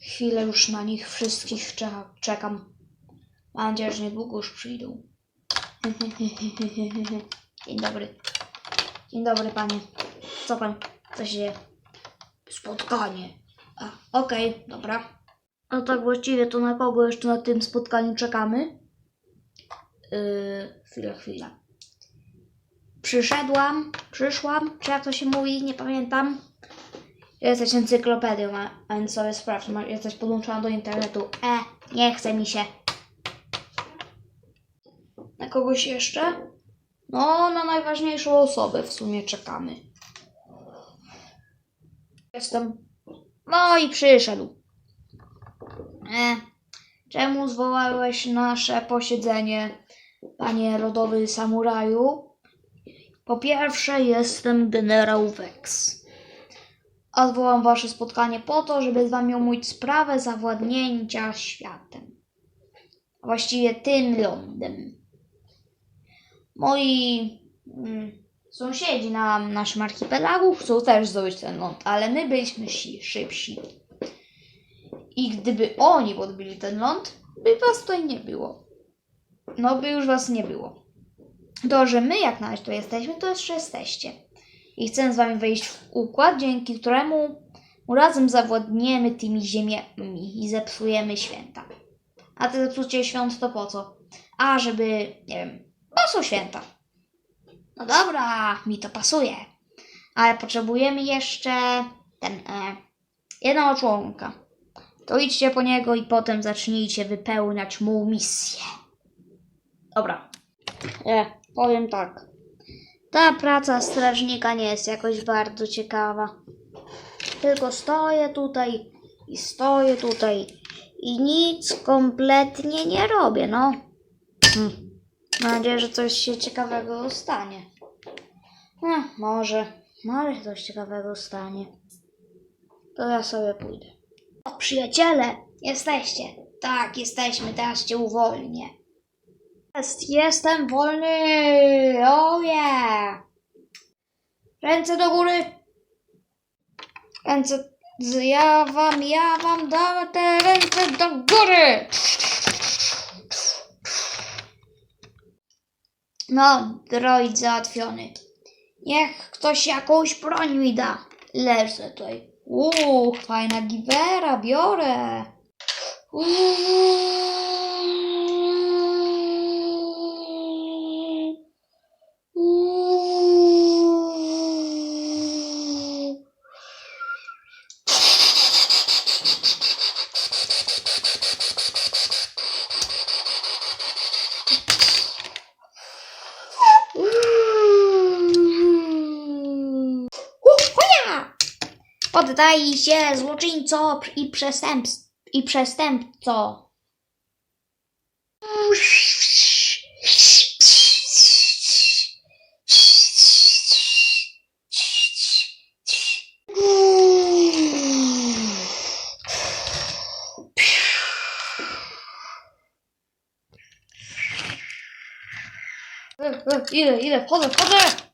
Chwilę już na nich wszystkich czeka, czekam. Mam nadzieję, że niedługo już przyjdą. Dzień dobry. Dzień dobry, panie. Co pan? Co się dzieje? Spotkanie. A, okej, dobra. A tak właściwie to na kogo jeszcze na tym spotkaniu czekamy? Yy, chwila, chwila. Przyszedłam, przyszłam, czy jak to się mówi, nie pamiętam. Jesteś encyklopedią, a, więc sobie sprawdź, jesteś podłączona do internetu. E, nie chce mi się. Na kogoś jeszcze? No, na najważniejszą osobę w sumie czekamy. Jestem. No i przyszedł. E, czemu zwołałeś nasze posiedzenie, panie rodowy samuraju? Po pierwsze, jestem generał Vex. A zwołam wasze spotkanie po to, żeby z wami omówić sprawę zawładnięcia światem. A właściwie tym lądem. Moi mm, sąsiedzi na naszym archipelagu chcą też zdobyć ten ląd, ale my byliśmy si- szybsi. I gdyby oni podbili ten ląd, by was tutaj nie było. No by już was nie było. To, że my jak na razie tu jesteśmy, to jeszcze jesteście. I chcę z wami wejść w układ, dzięki któremu razem zawładniemy tymi ziemiami i zepsujemy święta. A te zepsucie świąt to po co? A, żeby, nie wiem, bo są święta. No dobra, mi to pasuje. Ale potrzebujemy jeszcze ten, e, jednego członka. To idźcie po niego i potem zacznijcie wypełniać mu misję. Dobra. E, powiem tak. Ta praca strażnika nie jest jakoś bardzo ciekawa. Tylko stoję tutaj i stoję tutaj i nic kompletnie nie robię, no. Hm. Mam nadzieję, że coś się ciekawego stanie. No, może, może coś ciekawego stanie. To ja sobie pójdę. O, przyjaciele, jesteście. Tak, jesteśmy, teraz cię uwolnię. Jest, jestem wolny! Oh yeah! Ręce do góry! Ręce, ja wam, ja wam dam te ręce do góry! No, droid załatwiony. Niech ktoś jakąś broń mi da. Leżę tutaj. Uuu, fajna giwera, biorę. Uuu. Poddaj się, złoczyńco i przestępstw i przestępco. Idę, idę, wchodzę, wchodzę!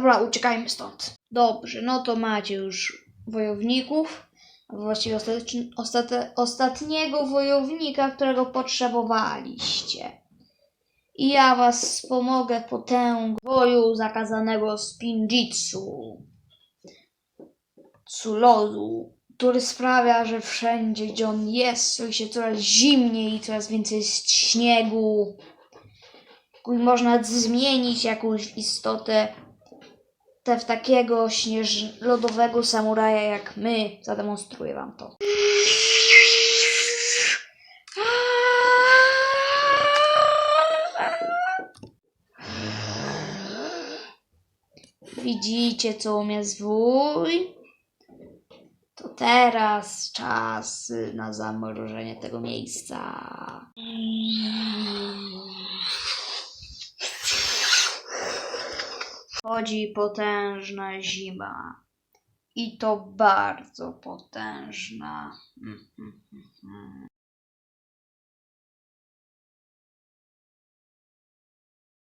Dobra, uciekajmy stąd. Dobrze, no to macie już wojowników. Właściwie ostate, ostatniego wojownika, którego potrzebowaliście. I ja was wspomogę w potęgu boju zakazanego Spinjitsu. Tsulodu, który sprawia, że wszędzie, gdzie on jest, robi się coraz zimniej coraz więcej jest śniegu. I można zmienić jakąś istotę te w takiego śnież lodowego samuraja jak my. Zademonstruję wam to. Widzicie, co umie zwój? To teraz czas na zamrożenie tego miejsca. Chodzi potężna zima. I to bardzo potężna. Mm, mm, mm, mm.